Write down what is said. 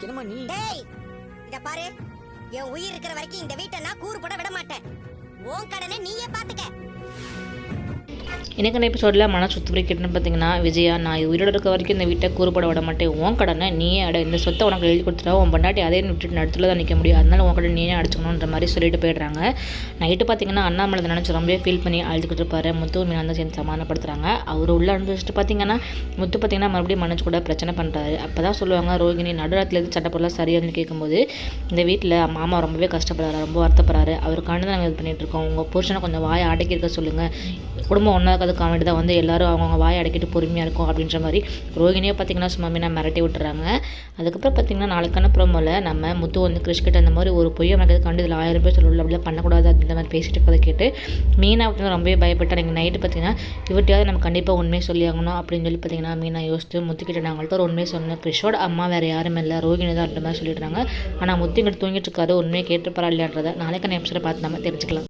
என்னமா நீ? டேய் இத பாரு. என் உயிர் இருக்கிற வரைக்கும் இந்த வீட்டை நான் கூறு போட விட மாட்டேன். உன் கடனை நீயே பாத்துக்க எனக்கு எபிசோடில் மன சுத்துப்படி கேட்டுன்னு பார்த்தீங்கன்னா விஜயா நான் உயிரோட இருக்க வரைக்கும் இந்த வீட்டை கூறுபட விட மாட்டேன். உன் கடனை நீயே அட இந்த சொத்தை உனக்கு எழுதி கொடுத்துட்டா உன் பண்டாட்டி அதே விட்டுட்டு நடுத்துல தான் நிற்க முடியும். அதனால உன் கடன் நீயே அடிச்சுக்கணுன்ற மாதிரி சொல்லிட்டு போயிடுறாங்க. நைட்டு பார்த்தீங்கன்னா அண்ணாமலை நினச்சி ரொம்பவே ஃபீல் பண்ணி அழுதுகிட்டு இருப்பாரு. முத்து மீனா தான் சேர்ந்து சமாதானப்படுத்துறாங்க. அவர் உள்ள அனுபவிச்சுட்டு பார்த்தீங்கன்னா முத்து பார்த்தீங்கன்னா மறுபடியும் மனசு கூட பிரச்சனை பண்ணுறாரு அப்போ தான் சொல்லுவாங்க ரோகிணி நடுராத்திலேருந்து சட்டப்பொருளாக சரியாதுன்னு கேட்கும்போது இந்த வீட்டில் மாமா ரொம்பவே கஷ்டப்படுறாரு ரொம்ப வருத்தப்படுறாரு. அவருக்காண்டி தான் நாங்கள் இது பண்ணிகிட்டு இருக்கோம். உங்கள் புருஷனை கொஞ்சம் வாயை அடக்கி இருக்க சொல்லுங்கள் குடும்பம் ஒன்றா இருக்கிறது வேண்டி தான் வந்து எல்லாரும் அவங்கவுங்க வாய் அடைக்கிட்டு பொறுமையாக இருக்கும் அப்படின்ற மாதிரி ரோகிணியை பார்த்தீங்கன்னா சும்மா மீனா மிரட்டி விட்டுறாங்க. அதுக்கப்புறம் பார்த்தீங்கன்னா நாளைக்கான ப்ரோமோவில் நம்ம முத்து வந்து கிறிஷ்கிட்ட அந்த மாதிரி ஒரு பொய்யை மறக்கிறது கண்டு இதில் ஆயிரம் பேர் சொல்லல அப்படிலாம் பண்ணக்கூடாது அப்படின்ற மாதிரி பேசிட்டு இருக்கதை கேட்டு மீனா பார்த்தீங்கன்னா ரொம்பவே பயப்பட்டா நீங்கள் நைட்டு பார்த்தீங்கன்னா இவர்கிட்டயாவது நம்ம கண்டிப்பாக உண்மையை சொல்லி ஆகணும் அப்படின்னு சொல்லி பார்த்தீங்கன்னா மீனா யோசித்து முத்துக்கிட்ட நாங்கள்ட்ட ஒரு உண்மையை சொன்னேன். கிறிஷோட அம்மா வேறு யாரும் இல்லை ரோகிணி தான் அப்படின்ற மாதிரி சொல்லிடுறாங்க ஆனால் முத்து இங்கிட்ட தூங்கிட்டு இருக்காரு உண்மையை கேட்டுப்பாரா இல்லையான்றதை நாளைக்கான எபிசோட பார்த்து நம்ம தெரிஞ்சுக்கலாம்.